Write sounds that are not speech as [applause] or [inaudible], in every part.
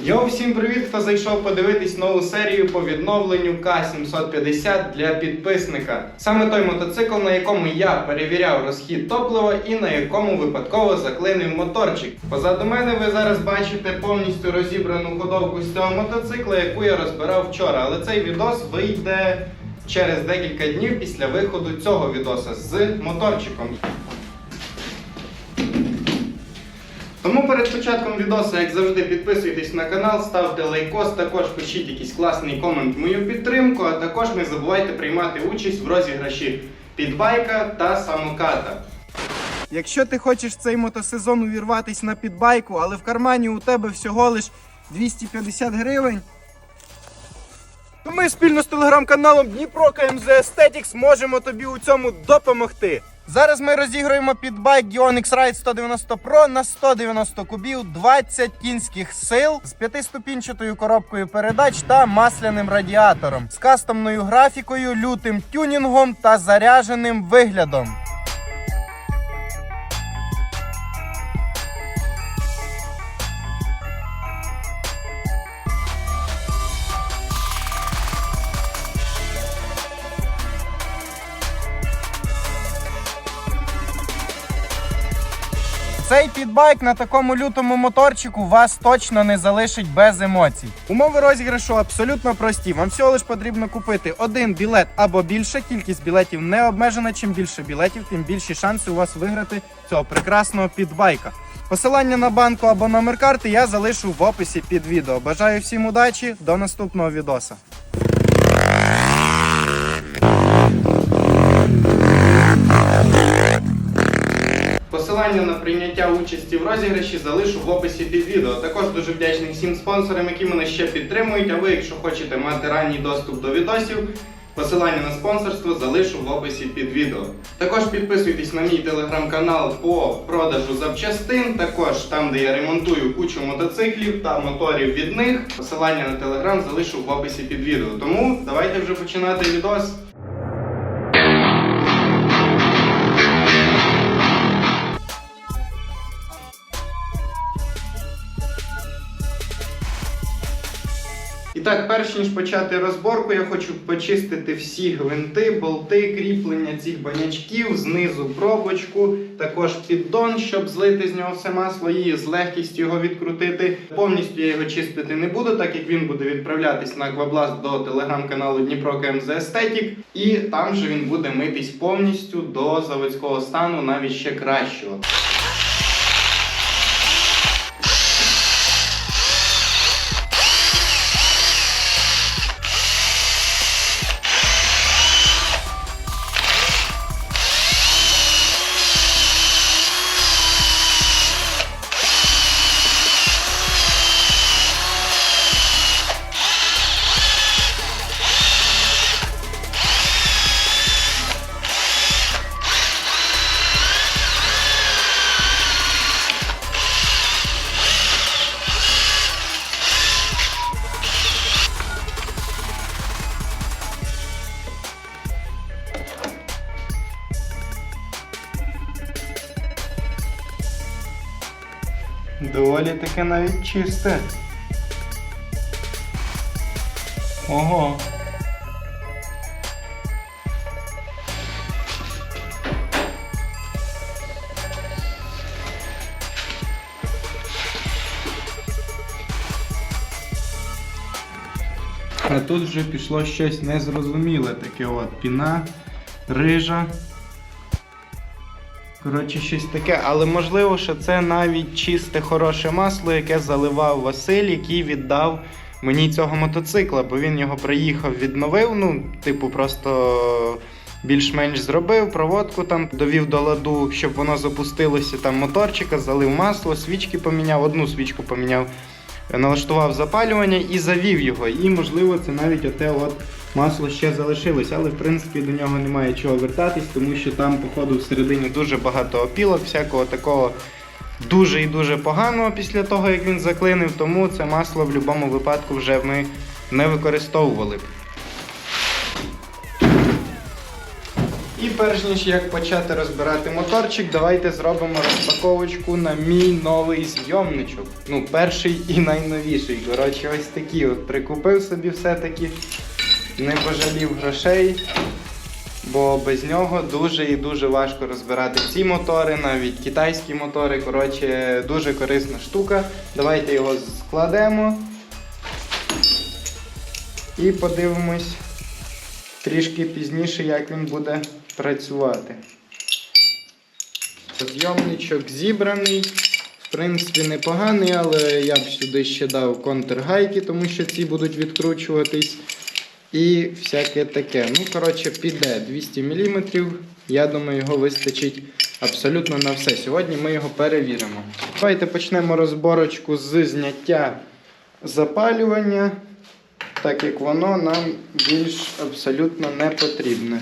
Йоу, всім привіт, хто зайшов подивитись нову серію по відновленню К750 для підписника. Саме той мотоцикл, на якому я перевіряв розхід топлива і на якому випадково заклинив моторчик. Позаду мене ви зараз бачите повністю розібрану ходовку з цього мотоцикла, яку я розбирав вчора. Але цей відос вийде через декілька днів після виходу цього відоса з моторчиком. Тому перед початком відео, як завжди, підписуйтесь на канал, ставте лайкос, також пишіть якийсь класний комент в мою підтримку, а також не забувайте приймати участь в розіграші підбайка та самоката. Якщо ти хочеш цей мотосезон увірватись на підбайку, але в кармані у тебе всього лиш 250 гривень, то ми спільно з телеграм-каналом Дніпро КМЗ Aesthetics можемо тобі у цьому допомогти. Зараз ми розіграємо підбайк Dionix Ride 190 Pro на 190 кубів, 20 кінських сил з п'ятиступінчатою коробкою передач та масляним радіатором, з кастомною графікою, лютим тюнінгом та заряженим виглядом. Цей підбайк на такому лютому моторчику вас точно не залишить без емоцій. Умови розіграшу абсолютно прості. Вам всього лиш потрібно купити один білет або більше. Кількість білетів не обмежена. Чим більше білетів, тим більші шанси у вас виграти цього прекрасного підбайка. Посилання на банку або номер карти я залишу в описі під відео. Бажаю всім удачі, до наступного відоса. Посилання на прийняття участі в розіграші залишу в описі під відео. Також дуже вдячний всім спонсорам, які мене ще підтримують. А ви, якщо хочете мати ранній доступ до відосів, посилання на спонсорство залишу в описі під відео. Також підписуйтесь на мій телеграм-канал по продажу запчастин. Також там, де я ремонтую кучу мотоциклів та моторів від них. Посилання на телеграм залишу в описі під відео. Тому давайте вже починати відос. Так, перш ніж почати розборку, я хочу почистити всі гвинти, болти, кріплення цих банячків, знизу пробочку, також піддон, щоб злити з нього все масло і з легкістю його відкрутити. Повністю я його чистити не буду, так як він буде відправлятись на аквабласт до телеграм-каналу Дніпро КМЗ Естетік, і там же він буде митись повністю до заводського стану, навіть ще кращого. Доволі таке навіть чисте. Ого. А тут вже пішло щось незрозуміле таке от піна, рижа. Коротше, щось таке, але можливо, що це навіть чисте хороше масло, яке заливав Василь, який віддав мені цього мотоцикла, бо він його приїхав, відновив. Ну, типу, просто більш-менш зробив, проводку там довів до ладу, щоб воно запустилося там моторчика, залив масло, свічки поміняв, одну свічку поміняв, налаштував запалювання і завів його. І, можливо, це навіть оте от масло ще залишилось, але в принципі до нього немає чого вертатись, тому що там, походу, всередині дуже багато опілок, всякого такого дуже і дуже поганого після того, як він заклинив, тому це масло в будь-якому випадку вже ми не використовували І перш ніж як почати розбирати моторчик, давайте зробимо розпаковочку на мій новий зйомничок. Ну, перший і найновіший. Коротше, ось такий от прикупив собі все-таки, не пожалів грошей. Бо без нього дуже і дуже важко розбирати ці мотори, навіть китайські мотори. Коротше, дуже корисна штука. Давайте його складемо і подивимось трішки пізніше, як він буде працювати. Зйомничок зібраний. В принципі, непоганий, але я б сюди ще дав контргайки, тому що ці будуть відкручуватись. І всяке таке. Ну, коротше, піде 200 мм. Я думаю, його вистачить абсолютно на все. Сьогодні ми його перевіримо. Давайте почнемо розборочку з зняття запалювання, так як воно нам більш абсолютно не потрібне.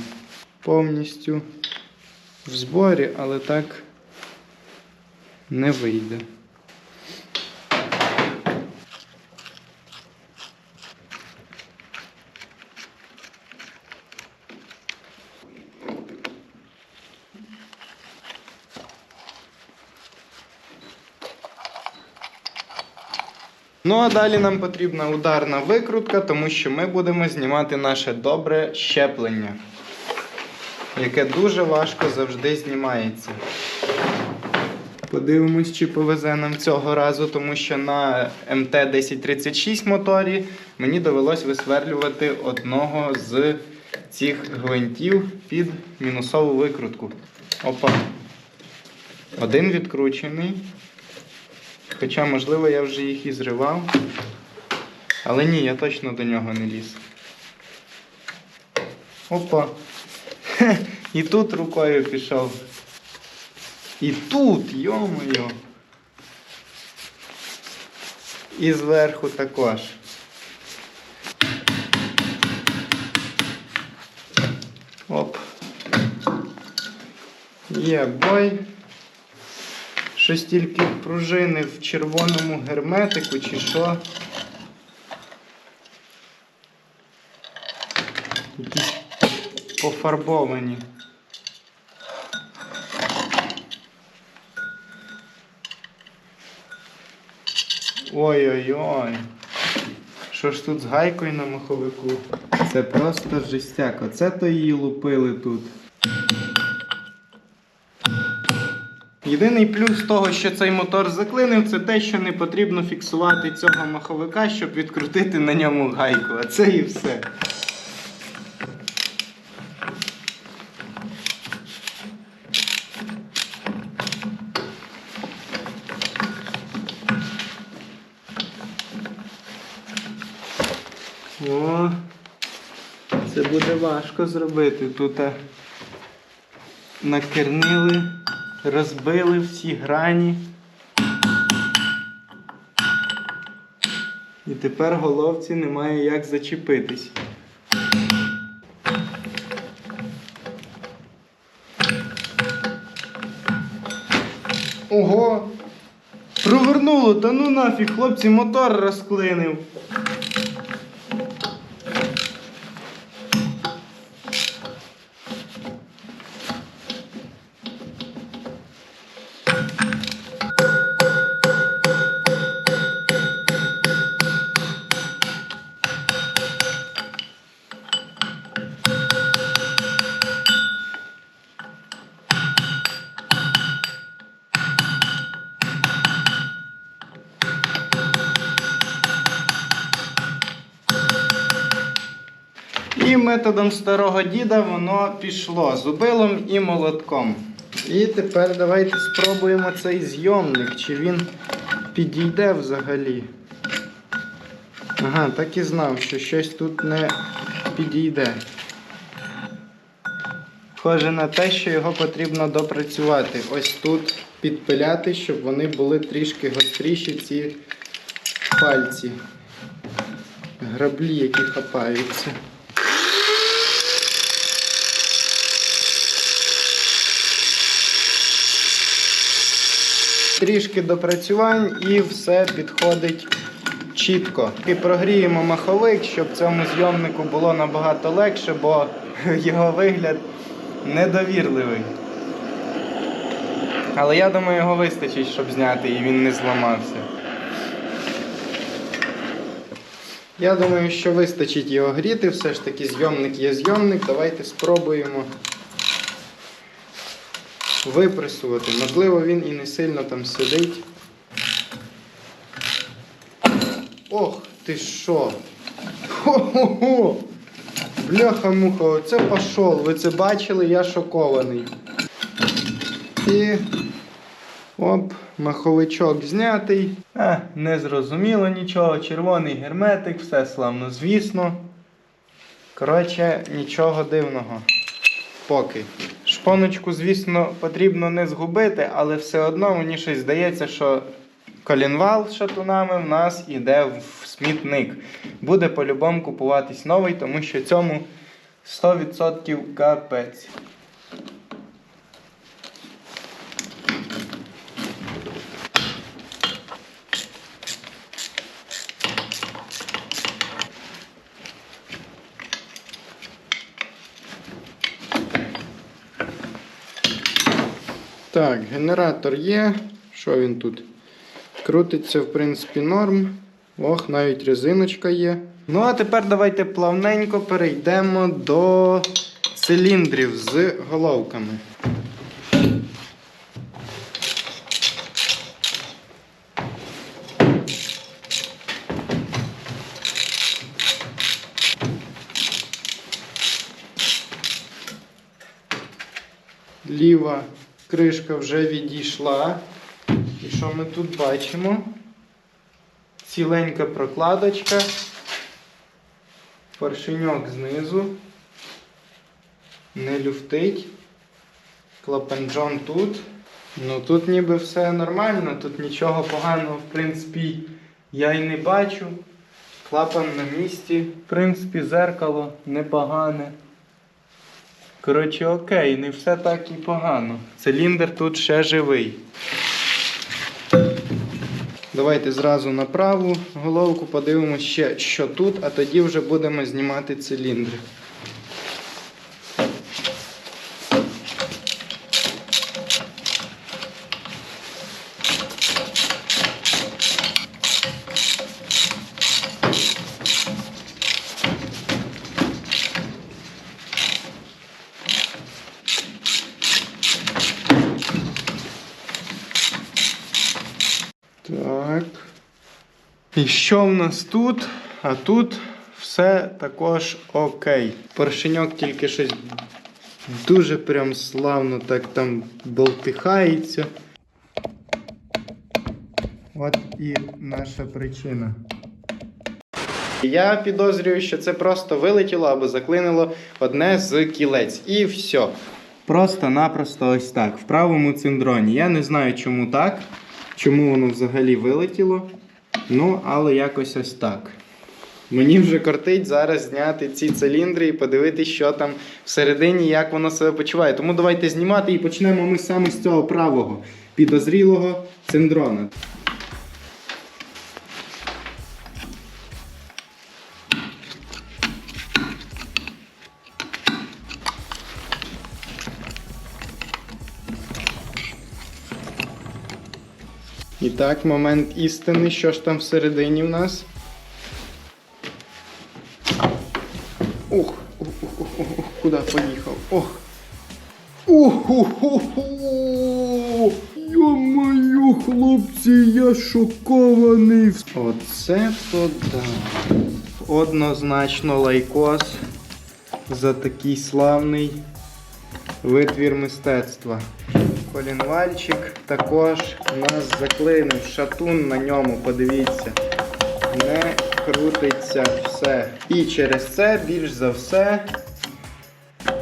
Повністю в зборі, але так не вийде. Ну а далі нам потрібна ударна викрутка, тому що ми будемо знімати наше добре щеплення, яке дуже важко завжди знімається. Подивимось, чи повезе нам цього разу, тому що на МТ-1036 моторі мені довелось висверлювати одного з цих гвинтів під мінусову викрутку. Опа. Один відкручений. Хоча, можливо, я вже їх і зривав. Але ні, я точно до нього не ліз. Опа. [laughs] І тут рукою пішов. І тут, йо-моє. І зверху також. Оп. Є бой. Щось тільки пружини в червоному герметику чи що. Пофарбовані. Ой-ой-ой. Що ж тут з гайкою на маховику? Це просто жестяк. Оце то її лупили тут. Єдиний плюс того, що цей мотор заклинив, це те, що не потрібно фіксувати цього маховика, щоб відкрутити на ньому гайку. А це і все. О, це буде важко зробити. Тут а, накернили, розбили всі грані. І тепер головці немає як зачепитись. Ого! Провернуло, та ну нафіг, хлопці, мотор розклинив. Методом старого діда воно пішло зубилом і молотком. І тепер давайте спробуємо цей зйомник, чи він підійде взагалі. Ага, так і знав, що щось тут не підійде. Схоже на те, що його потрібно допрацювати. Ось тут підпиляти, щоб вони були трішки гостріші, ці пальці. Граблі, які хапаються. Трішки допрацювань і все підходить чітко. І прогріємо маховик, щоб цьому зйомнику було набагато легше, бо [laughs] його вигляд недовірливий. Але я думаю, його вистачить, щоб зняти, і він не зламався. Я думаю, що вистачить його гріти, все ж таки зйомник є зйомник. Давайте спробуємо випресувати. Можливо, він і не сильно там сидить. Ох, ти що? Хо-хо-хо! Бляха-муха, оце пішов. Ви це бачили, я шокований. І. Оп, маховичок знятий. А, не зрозуміло нічого. Червоний герметик, все славно, звісно. Коротше, нічого дивного. Поки. Шпоночку, звісно, потрібно не згубити, але все одно мені щось здається, що колінвал з шатунами в нас іде в смітник. Буде по-любому купуватись новий, тому що цьому 100% капець. Так, генератор є. Що він тут? Крутиться, в принципі, норм. Ох, навіть резиночка є. Ну, а тепер давайте плавненько перейдемо до циліндрів з головками. Ліва кришка вже відійшла. І що ми тут бачимо? Ціленька прокладочка, поршеньок знизу, не люфтить, клапанджон тут. Ну тут ніби все нормально, тут нічого поганого, в принципі, я й не бачу. Клапан на місці. В принципі, зеркало непогане. Коротше, окей, не все так і погано. Циліндр тут ще живий. Давайте зразу на праву головку подивимося ще, що тут, а тоді вже будемо знімати циліндри. Так. І що в нас тут? А тут все також окей. Поршеньок тільки щось дуже прям славно так там болтихається. От і наша причина. Я підозрюю, що це просто вилетіло або заклинило одне з кілець. І все. Просто-напросто ось так. В правому циндроні. Я не знаю, чому так. Чому воно взагалі вилетіло? Ну, але якось ось так. Мені вже кортить зараз зняти ці циліндри і подивитися, що там всередині, як воно себе почуває. Тому давайте знімати і почнемо ми саме з цього правого підозрілого циндрона. Так, момент істини, що ж там всередині в нас. Ух, ух, ух, ух, ух, куди поїхав? Ох. Ух, ух, ух, ух. Йо-моє, хлопці, я шокований. Оце то да. Однозначно лайкос за такий славний витвір мистецтва. Колінвальчик також у нас заклинив. Шатун на ньому, подивіться. Не крутиться все. І через це, більш за все,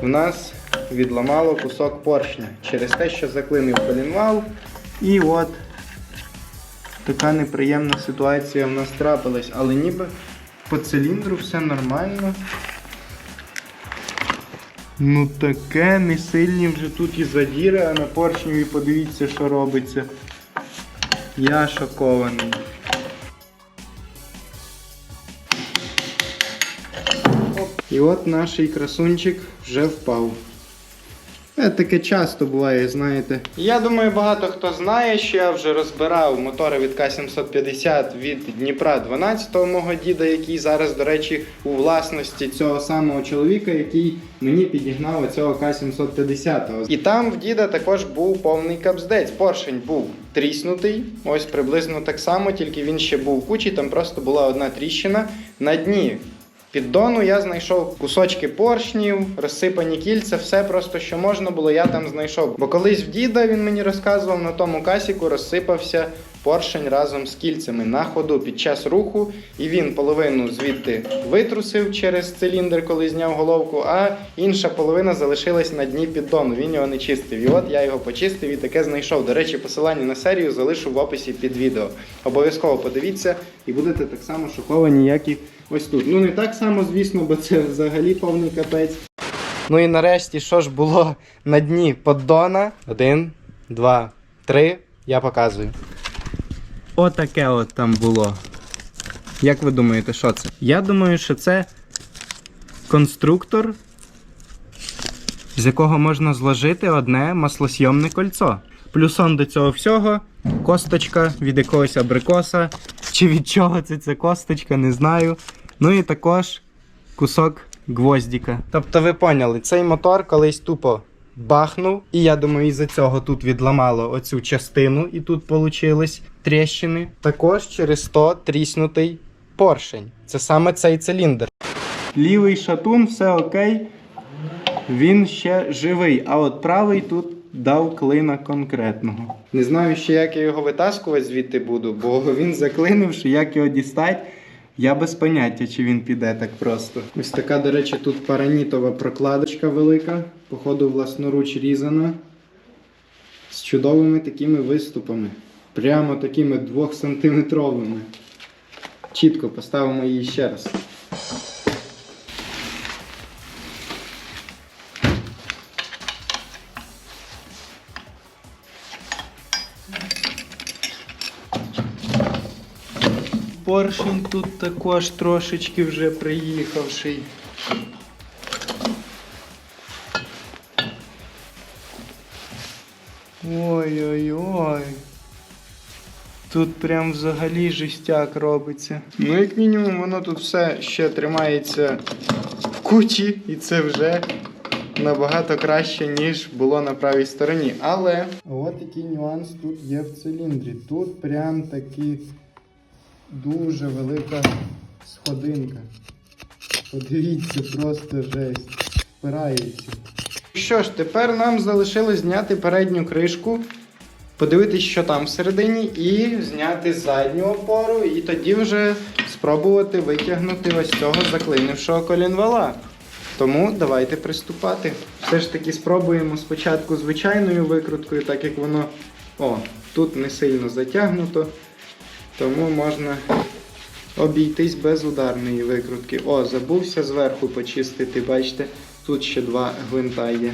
в нас відламало кусок поршня. Через те, що заклинив колінвал. І от така неприємна ситуація в нас трапилась. Але ніби по циліндру все нормально. Ну таке не сильні вже тут і задіри, а на поршневі подивіться, що робиться. Я шокований. І от наш красунчик вже впав. Е, Таке часто буває, знаєте. Я думаю, багато хто знає, що я вже розбирав мотори від К-750 від Дніпра 12-го мого діда, який зараз, до речі, у власності цього самого чоловіка, який мені підігнав оцього К-750. І там в діда також був повний капздець. Поршень був тріснутий, ось приблизно так само, тільки він ще був кучий, там просто була одна тріщина на дні. Піддону я знайшов кусочки поршнів, розсипані кільця, все просто, що можна було, я там знайшов. Бо колись в діда він мені розказував, на тому касіку розсипався поршень разом з кільцями на ходу під час руху, і він половину звідти витрусив через циліндр, коли зняв головку, а інша половина залишилась на дні піддону. Він його не чистив. І от я його почистив і таке знайшов. До речі, посилання на серію залишу в описі під відео. Обов'язково подивіться і будете так само шоковані, як і ось тут. Ну не так само, звісно, бо це взагалі повний капець. Ну і нарешті, що ж було на дні поддона? Один, два, три. Я показую. Отаке от там було. Як ви думаєте, що це? Я думаю, що це конструктор, з якого можна зложити одне маслосйомне кольцо. Плюсом до цього всього косточка від якогось абрикоса. Чи від чого це ця косточка, не знаю. Ну і також кусок гвоздіка. Тобто ви поняли, цей мотор колись тупо бахнув, і я думаю, із-за цього тут відламало оцю частину, і тут получились тріщини. Також через то тріснутий поршень. Це саме цей циліндр. Лівий шатун, все окей. Він ще живий, а от правий тут дав клина конкретного. Не знаю ще, як я його витаскувати звідти буду, бо [laughs] він заклинивши, як його дістать. Я без поняття, чи він піде так просто. Ось така, до речі, тут паранітова прокладочка велика, походу власноруч різана. З чудовими такими виступами. Прямо такими 2 сантиметровими. Чітко поставимо її ще раз. Поршень тут також трошечки вже приїхавший. Ой-ой-ой. Тут прям взагалі жестяк робиться. Ну, як мінімум, воно тут все ще тримається в кучі, і це вже набагато краще, ніж було на правій стороні. Але от який нюанс тут є в циліндрі. Тут прям таки дуже велика сходинка. Подивіться, просто жесть. Впирається. Що ж, тепер нам залишилось зняти передню кришку, подивитись, що там всередині, і зняти задню опору, і тоді вже спробувати витягнути ось цього заклинившого колінвала. Тому давайте приступати. Все ж таки спробуємо спочатку звичайною викруткою, так як воно о, тут не сильно затягнуто. Тому можна обійтись без ударної викрутки. О, забувся зверху почистити, бачите, тут ще два гвинта є.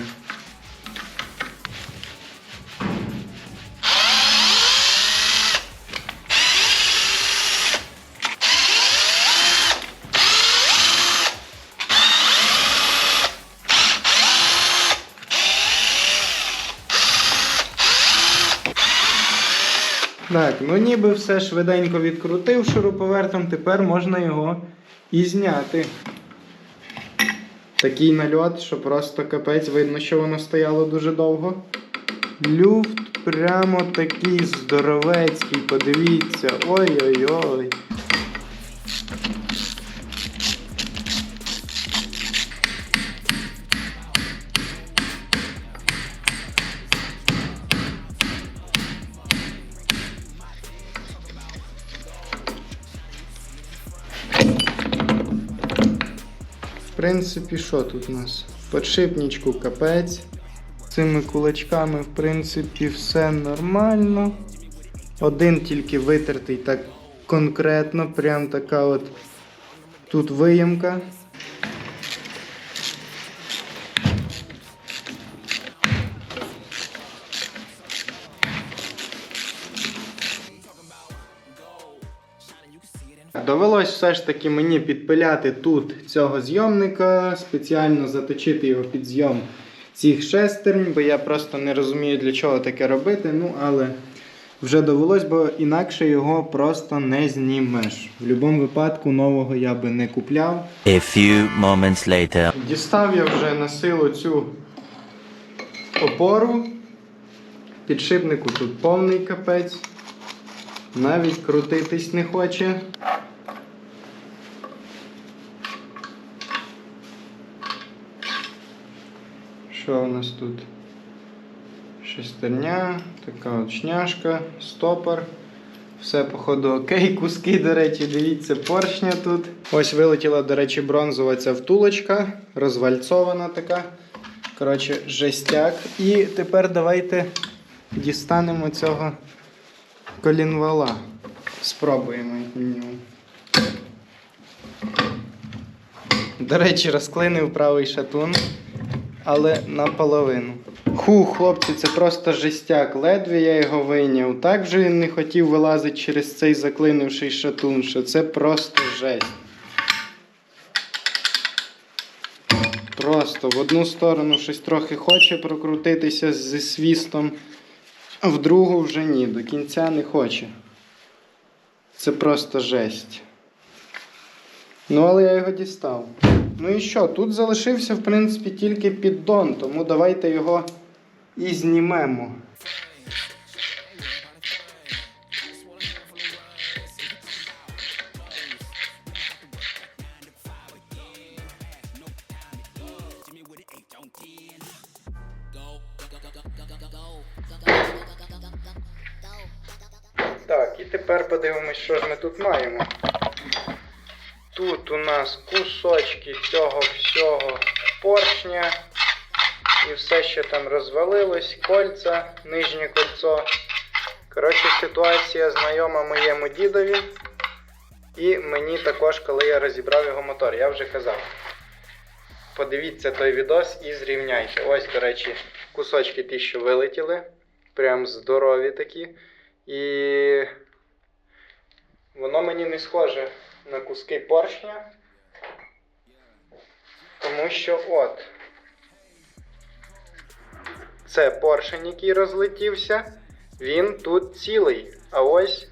Так, ніби все швиденько відкрутив шуруповертом, тепер можна його і зняти. Такий нальот, що просто капець, видно, що воно стояло дуже довго. Люфт прямо такий здоровецький, подивіться. Ой-ой-ой. Принципі, що тут у нас? Подшипничку капець. Цими кулачками, в принципі, все нормально. Один тільки витертий так конкретно, прям така от тут виємка. Довелось все ж таки мені підпиляти тут цього зйомника, спеціально заточити його під зйом цих шестернь, бо я просто не розумію, для чого таке робити. Ну, але вже довелось, бо інакше його просто не знімеш. В будь-якому випадку нового я би не купляв. A few moments later. Дістав я вже на силу цю опору. Підшипнику тут повний капець. Навіть крутитись не хоче. Що у нас тут? Шестерня, така от шняшка, стопор. Все, походу, окей. [laughs] Куски, до речі, дивіться, поршня тут. Ось вилетіла, до речі, бронзова ця втулочка, розвальцована така. Коротше, жестяк. І тепер давайте дістанемо цього колінвала. Спробуємо як мінімум. До речі, розклинив правий шатун, але наполовину. Ху, хлопці, це просто жестяк. Ледве я його вийняв. Так вже він не хотів вилазити через цей заклинивший шатун, що це просто жесть. Просто в одну сторону щось трохи хоче прокрутитися зі свістом, а в другу вже ні, до кінця не хоче. Це просто жесть. Ну, але я його дістав. Ну і що? Тут залишився, в принципі, тільки піддон, тому давайте його і знімемо. Так, і тепер подивимось, що ж ми тут маємо. Тут у нас кусочки цього всього поршня. І все, що там розвалилось, кольця, нижнє кольцо. Коротше, ситуація знайома моєму дідові. І мені також, коли я розібрав його мотор, я вже казав. Подивіться той відос і зрівняйте. Ось, до речі, кусочки ті, що вилетіли. Прям здорові такі. І воно мені не схоже на куски поршня. Тому що от. Це поршень, який розлетівся. Він тут цілий. А ось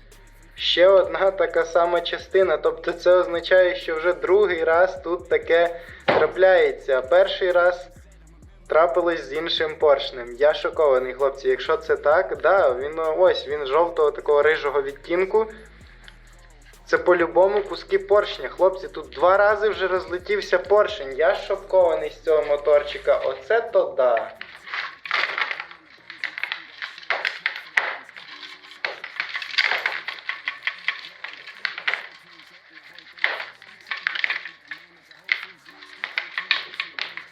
ще одна така сама частина. Тобто це означає, що вже другий раз тут таке трапляється. А перший раз трапилось з іншим поршнем. Я шокований, хлопці. Якщо це так, да, він ось він жовтого такого рижого відтінку. Це по-любому куски поршня. Хлопці, тут два рази вже розлетівся поршень. Я шокований з цього моторчика. Оце то да.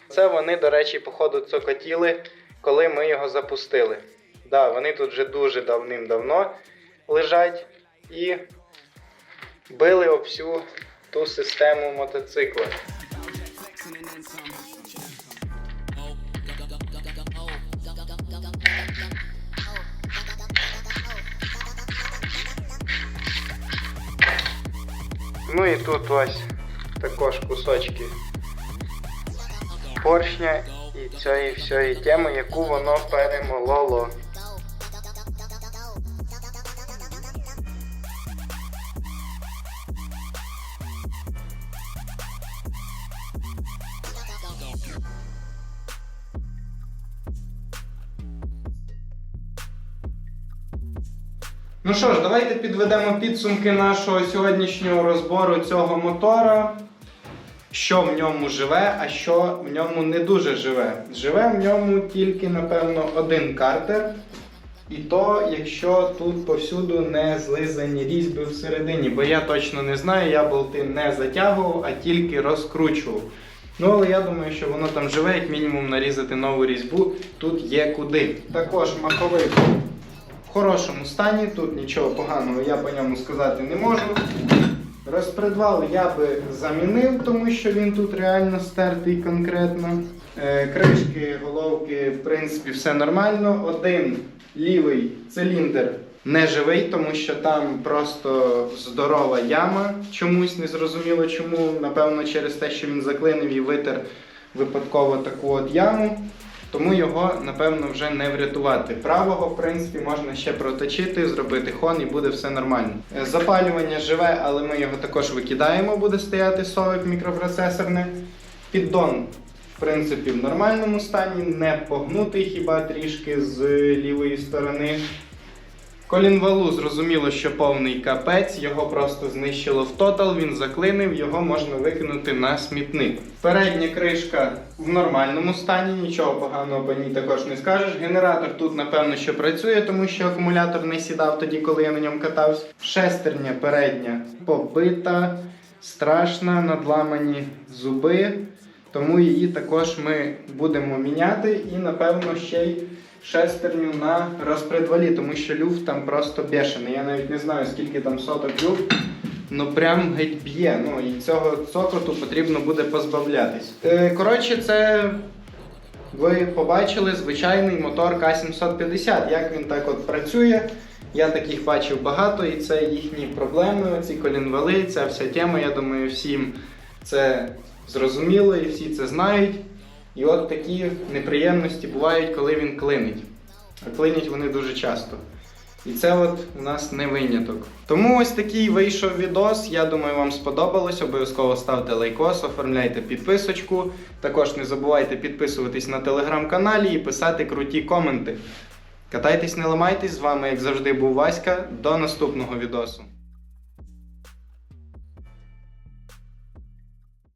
Це вони, до речі, походу цокотіли, коли ми його запустили. Да, вони тут вже дуже давним-давно лежать і били об всю ту систему мотоцикла. Ну і тут ось також кусочки поршня і цієї всієї теми, яку воно перемололо. Що ж, давайте підведемо підсумки нашого сьогоднішнього розбору цього мотора. Що в ньому живе, а що в ньому не дуже живе. Живе в ньому тільки, напевно, один картер. І то, якщо тут повсюду не злизані різьби всередині, бо я точно не знаю, я болти не затягував, а тільки розкручував. Ну, але я думаю, що воно там живе, як мінімум нарізати нову різьбу тут є куди. Також маховик в хорошому стані, тут нічого поганого я по ньому сказати не можу. Розпредвал я би замінив, тому що він тут реально стертий конкретно. Е, кришки, головки, в принципі, все нормально. Один лівий циліндр не живий, тому що там просто здорова яма. Чомусь незрозуміло чому. Напевно, через те, що він заклинив і витер випадково таку от яму. Тому його, напевно, вже не врятувати. Правого, в принципі, можна ще проточити, зробити хон і буде все нормально. Е, Запалювання живе, але ми його також викидаємо, буде стояти совик мікропроцесорне. Піддон, в принципі, в нормальному стані, не погнутий хіба трішки з лівої сторони. Колінвалу зрозуміло, що повний капець, його просто знищило в тотал, він заклинив, його можна викинути на смітник. Передня кришка в нормальному стані, нічого поганого по ній також не скажеш. Генератор тут, напевно, що працює, тому що акумулятор не сідав тоді, коли я на ньому катався. Шестерня передня побита, страшна, надламані зуби. Тому її також ми будемо міняти і, напевно, ще й шестерню на розпредвалі, тому що люфт там просто бешений. Я навіть не знаю, скільки там соток люфт. Ну прям геть б'є. Ну і цього цокоту потрібно буде позбавлятись. Е, коротше, це ви побачили звичайний мотор К750. Як він так от працює. Я таких бачив багато, і це їхні проблеми, оці колінвали, ця вся тема. Я думаю, всім це зрозуміло і всі це знають. І от такі неприємності бувають, коли він клинить. А клинять вони дуже часто. І це от у нас не виняток. Тому ось такий вийшов відос. Я думаю, вам сподобалось. Обов'язково ставте лайкос, оформляйте підписочку. Також не забувайте підписуватись на телеграм-каналі і писати круті коменти. Катайтесь, не ламайтесь. З вами, як завжди, був Васька. До наступного відосу.